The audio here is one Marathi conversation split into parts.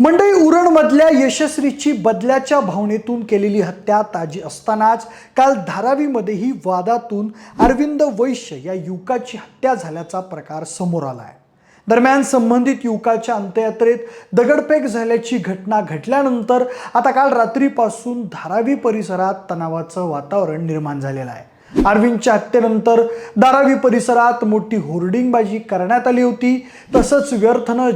मंडई उरणमधल्या यशस्वीची बदल्याच्या भावनेतून केलेली हत्या ताजी असतानाच काल धारावीमध्येही वादातून अरविंद वैश्य या युवकाची हत्या झाल्याचा प्रकार समोर आला आहे दरम्यान संबंधित युवकाच्या अंत्ययात्रेत दगडफेक झाल्याची घटना घडल्यानंतर आता काल रात्रीपासून धारावी परिसरात तणावाचं वातावरण निर्माण झालेलं आहे. अरविंदच्या हत्येनंतर धारावी परिसरात मोठी होर्डिंगबाजी करण्यात आली होती. तसंच व्यर्थ न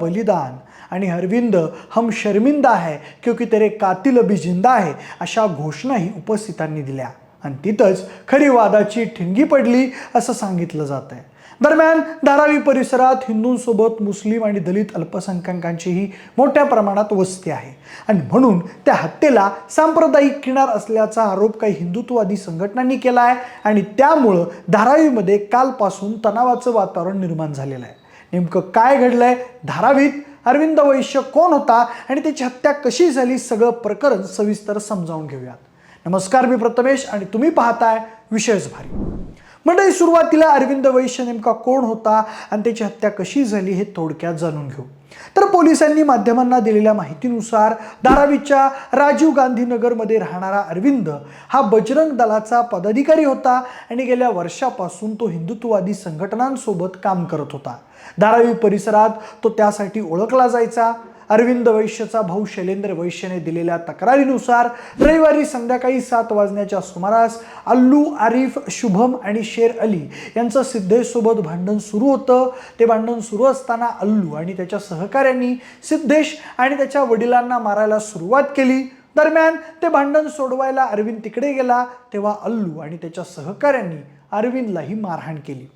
बलिदान आणि अरविंद हम शर्मिंदा है क्योंकि तेरे कातिल अभी जिंदा आहे अशा घोषणाही उपस्थितांनी दिल्या. आणि तिथंच खरी वादाची ठिणगी पडली असं सांगितलं जात आहे दरम्यान धारावी परिसरात हिंदूंसोबत मुस्लिम आणि दलित अल्पसंख्याकांचीही मोठ्या प्रमाणात वस्ती आहे. आणि म्हणून त्या हत्येला सांप्रदायिक किनार असल्याचा आरोप काही हिंदुत्ववादी संघटनांनी केला आहे आणि त्यामुळं धारावीमध्ये कालपासून तणावाचं वातावरण निर्माण झालेलं आहे. नेमकं काय घडलंय? धारावीत अरविंद वैश्य कोण होता आणि त्याची हत्या कशी झाली सगळं प्रकरण सविस्तर समजावून घेऊयात. नमस्कार मी प्रथमेश आणि तुम्ही पाहताय विशेष भारी. मंडळी सुरुवातीला अरविंद वैश्य नेमका कोण होता आणि त्याची हत्या कशी झाली हे थोडक्यात जाणून घेऊ. तर पोलिसांनी माध्यमांना दिलेल्या माहितीनुसार धारावीच्या राजीव गांधीनगरमध्ये राहणारा अरविंद हा बजरंग दलाचा पदाधिकारी होता आणि गेल्या वर्षापासून तो हिंदुत्ववादी संघटनांसोबत काम करत होता. धारावी परिसरात तो त्यासाठी ओळखला जायचा. अरविंद वैश्यचा भाऊ शैलेंद्र वैश्यने दिलेल्या तक्रारीनुसार रविवारी संध्याकाळी सात वाजण्याच्या सुमारास अल्लू आरिफ शुभम आणि शेर अली यांचं सिद्धेशसोबत भांडण सुरू होतं. ते भांडण सुरू असताना अल्लू आणि त्याच्या सहकाऱ्यांनी सिद्धेश आणि त्याच्या वडिलांना मारायला सुरुवात केली. दरम्यान ते भांडण सोडवायला अरविंद तिकडे गेला तेव्हा अल्लू आणि त्याच्या सहकाऱ्यांनी अरविंदलाही मारहाण केली.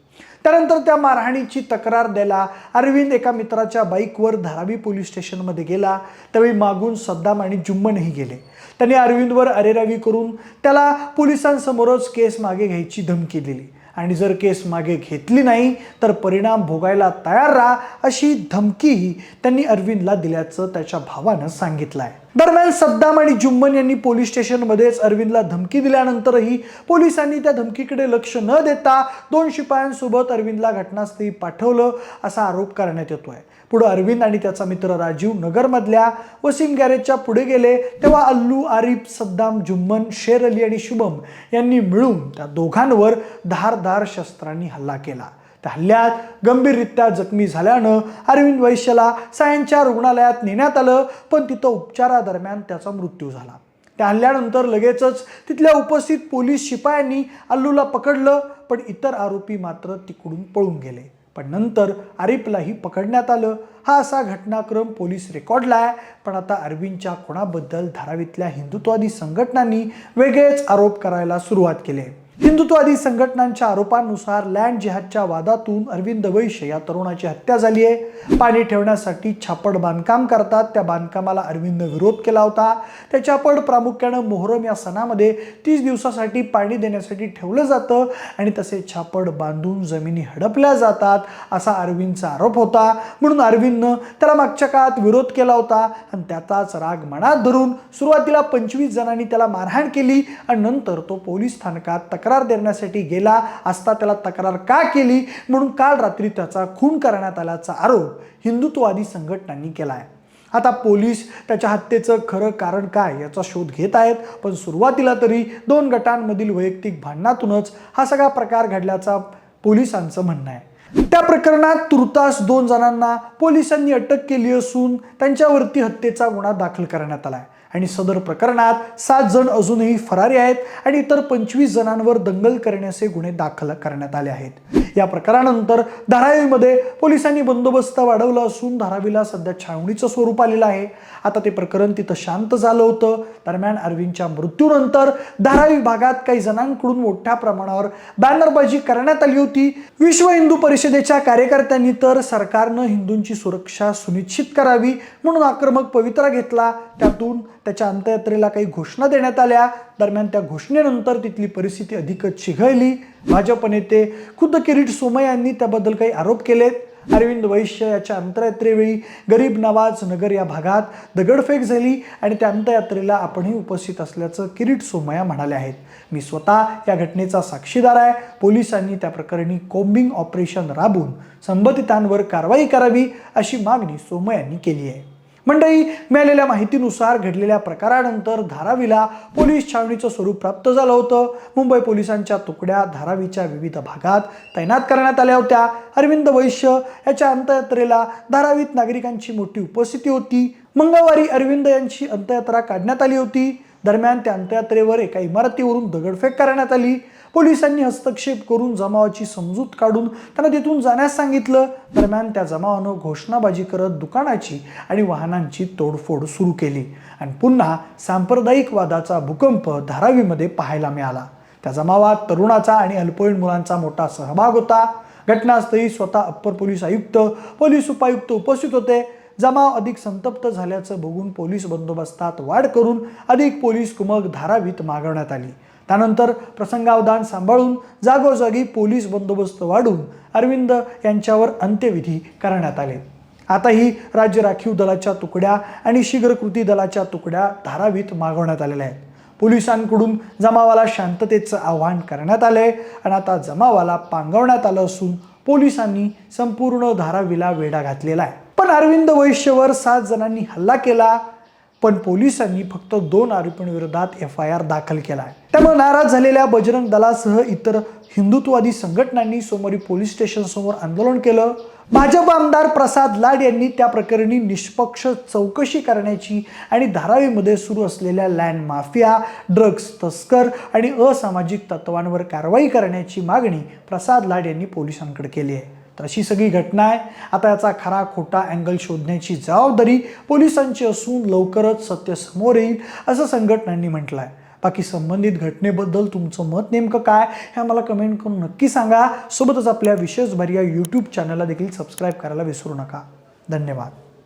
त्यानंतर त्या मारहाणीची तक्रार द्यायला अरविंद एका मित्राच्या बाईकवर धारावी पोलीस स्टेशनमध्ये गेला. त्यावेळी मागून सद्दाम आणि जुम्मनही गेले. त्यांनी अरविंदवर अरेरावी करून त्याला पोलिसांसमोरच केस मागे घ्यायची धमकी दिली. आणि जर केस मागे घेतली नाही तर परिणाम भोगायला तयार राहा अशी धमकीही त्यांनी अरविंदला दिल्याचं त्याच्या भावानं सांगितलं आहे दरम्यान सद्दाम आणि जुम्मन यांनी पोलीस स्टेशनमध्येच अरविंदला धमकी दिल्यानंतरही पोलिसांनी त्या धमकीकडे लक्ष न देता दोन शिपायांसोबत अरविंदला घटनास्थळी पाठवलं असा आरोप करण्यात येतोय. पुढं अरविंद आणि त्याचा मित्र राजीव नगरमधल्या वसीम गॅरेजच्या पुढे गेले तेव्हा अल्लू आरिफ सद्दाम जुम्मन शेर अली आणि शुभम यांनी मिळून त्या दोघांवर धारधार शस्त्रांनी हल्ला केला. त्या हल्ल्यात गंभीररित्या जखमी झाल्यानं अरविंद वैश्यला सायनच्या रुग्णालयात नेण्यात आलं पण तिथं उपचारादरम्यान त्याचा मृत्यू झाला. त्या हल्ल्यानंतर लगेचच तिथल्या उपस्थित पोलीस शिपायांनी अल्लूला पकडलं पण इतर आरोपी मात्र तिकडून पळून गेले. पण नंतर आरिफलाही पकडण्यात आलं. हा असा घटनाक्रम पोलीस रेकॉर्डला आहे पण आता अरविंदच्या कोणाबद्दल धारावीतल्या हिंदुत्ववादी संघटनांनी वेगळेच आरोप करायला सुरुवात केली आहे. हिंदुत्ववादी संघटनांच्या आरोपांनुसार लँड जिहादच्या वादातून अरविंद वैश्य या तरुणाची हत्या झाली आहे. पाणी ठेवण्यासाठी छापड बांधकाम करतात. त्या बांधकामाला अरविंद विरोध केला होता. त्या छापड प्रामुख्यानं मोहरम या सणामध्ये तीस दिवसासाठी पाणी देण्यासाठी ठेवलं जातं आणि तसे छापड बांधून जमिनी हडपल्या जातात असा अरविंदचा आरोप होता. म्हणून अरविंदनं त्याला मागच्या काळात विरोध केला होता आणि त्याचाच राग मनात धरून सुरुवातीला पंचवीस जणांनी त्याला मारहाण केली आणि नंतर तो पोलीस स्थानकात तक्रार देण्यासाठी गेला असता त्याला तक्रार का केली? म्हणून काल रात्री त्याचा खून करण्यात आल्याचा आरोप हिंदुत्ववादी संघटनांनी केला आहे आता पोलीस त्याच्या हत्येचं खरं कारण काय याचा शोध घेत आहेत पण सुरुवातीला तरी दोन गटांमधील वैयक्तिक भांडणातूनच हा सगळा प्रकार घडल्याचा पोलिसांचं म्हणणं आहे. त्या प्रकरणात तुर्तास दोन जणांना पोलिसांनी अटक केली असून त्यांच्यावरती हत्येचा गुन्हा दाखल करण्यात आला आहे आणि सदर प्रकरणात सात जण अजूनही फरारी आहेत आणि इतर पंचवीस जणांवर दंगल करण्याचे गुन्हे दाखल करण्यात आले आहेत. या प्रकारानंतर धारावीमध्ये पोलिसांनी बंदोबस्त वाढवला असून धारावीला सध्या छावणीचं स्वरूप आलेलं आहे. आता ते प्रकरण तिथं शांत झालं होतं. दरम्यान अरविंदच्या मृत्यूनंतर धारावी भागात काही जणांकडून मोठ्या प्रमाणावर बॅनरबाजी करण्यात आली होती. विश्व हिंदू परिषदेच्या कार्यकर्त्यांनी तर सरकारनं हिंदूंची सुरक्षा सुनिश्चित करावी म्हणून आक्रमक पवित्रा घेतला. त्यातून त्याच्या अंत्ययात्रेला काही घोषणा देण्यात आल्या. दरम्यान त्या घोषणेनंतर तिथली परिस्थिती अधिकच चिघळली भाजप नेते खुद्द किरीट सोमय यांनी त्याबद्दल काही आरोप केलेत. अरविंद वैश्य याच्या अंत्ययात्रेवेळी गरीब नवाज नगर या भागात दगडफेक झाली आणि त्या अंतरयात्रेला आपणही उपस्थित असल्याचं किरीट सोमया म्हणाले आहेत. मी स्वतः या घटनेचा साक्षीदार आहे. पोलिसांनी त्या प्रकरणी कोम्बिंग ऑपरेशन राबून संबंधितांवर कारवाई करावी अशी मागणी सोमयांनी केली आहे. मंडळी मिळालेल्या माहितीनुसार घडलेल्या प्रकारानंतर धारावीला पोलीस छावणीचं स्वरूप प्राप्त झालं होतं. मुंबई पोलिसांच्या तुकड्या धारावीच्या विविध भागात तैनात करण्यात आल्या होत्या. अरविंद वैश्य याच्या अंतयात्रेला धारावीत नागरिकांची मोठी उपस्थिती होती. मंगळवारी अरविंद यांची अंत्ययात्रा काढण्यात आली होती. दरम्यान त्या अंत्ययात्रेवर एका इमारतीवरून दगडफेक करण्यात आली. पोलिसांनी हस्तक्षेप करून जमावाची समजूत काढून त्यांना तिथून जाण्यास सांगितलं. दरम्यान त्या जमावानं घोषणाबाजी करत दुकानाची आणि वाहनांची तोडफोड सुरू केली आणि पुन्हा सांप्रदायिक वादाचा भूकंप धारावीमध्ये पाहायला मिळाला. त्या जमावात तरुणाचा आणि अल्पवयीन मुलांचा मोठा सहभाग होता. घटनास्थळी स्वतः अप्पर पोलीस आयुक्त पोलीस उपायुक्त उपस्थित होते. जमाव अधिक संतप्त झाल्याचं बघून पोलीस बंदोबस्तात वाढ करून अधिक पोलीस कुमक धारावीत मागवण्यात आली. त्यानंतर प्रसंगावधान सांभाळून जागोजागी पोलीस बंदोबस्त वाढून अरविंद यांच्यावर अंत्यविधी करण्यात आले. आताही राज्य राखीव दलाच्या तुकड्या आणि शीघ्र कृती दलाच्या तुकड्या धारावीत मागवण्यात आलेल्या आहेत. पोलिसांकडून जमावाला शांततेचं आवाहन करण्यात आलंय आणि आता जमावाला पांगवण्यात आलं असून पोलिसांनी संपूर्ण धारावीला वेढा घातलेला आहे. पण अरविंद वैश्यवर सात जणांनी हल्ला केला. पण पोलिसांनी फक्त दोन आरोपींविरोधात एफ आय आर दाखल केला आहे त्यामुळे नाराज झालेल्या बजरंग दलासह इतर हिंदुत्ववादी संघटनांनी सोमवारी पोलीस स्टेशन समोर आंदोलन केलं. भाजप आमदार प्रसाद लाड यांनी त्या प्रकरणी निष्पक्ष चौकशी करण्याची आणि धारावीमध्ये सुरू असलेल्या लँड माफिया ड्रग्ज तस्कर आणि असामाजिक तत्वांवर कारवाई करण्याची मागणी प्रसाद लाड यांनी पोलिसांकडे केली आहे. तर अशी सगळी घटना आहे. आता याचा खरा खोटा अँगल शोधण्याची जबाबदारी पोलिसांची असून लवकरच सत्य समोर येईल असं संघटनांनी म्हटलं आहे बाकी संबंधित घटनेबद्दल तुमचं मत नेमकं काय हे आम्हाला कमेंट करून नक्की सांगा. सोबतच आपल्या विशेष भर या यूट्यूब चॅनलला देखील सबस्क्राईब करायला विसरू नका. धन्यवाद.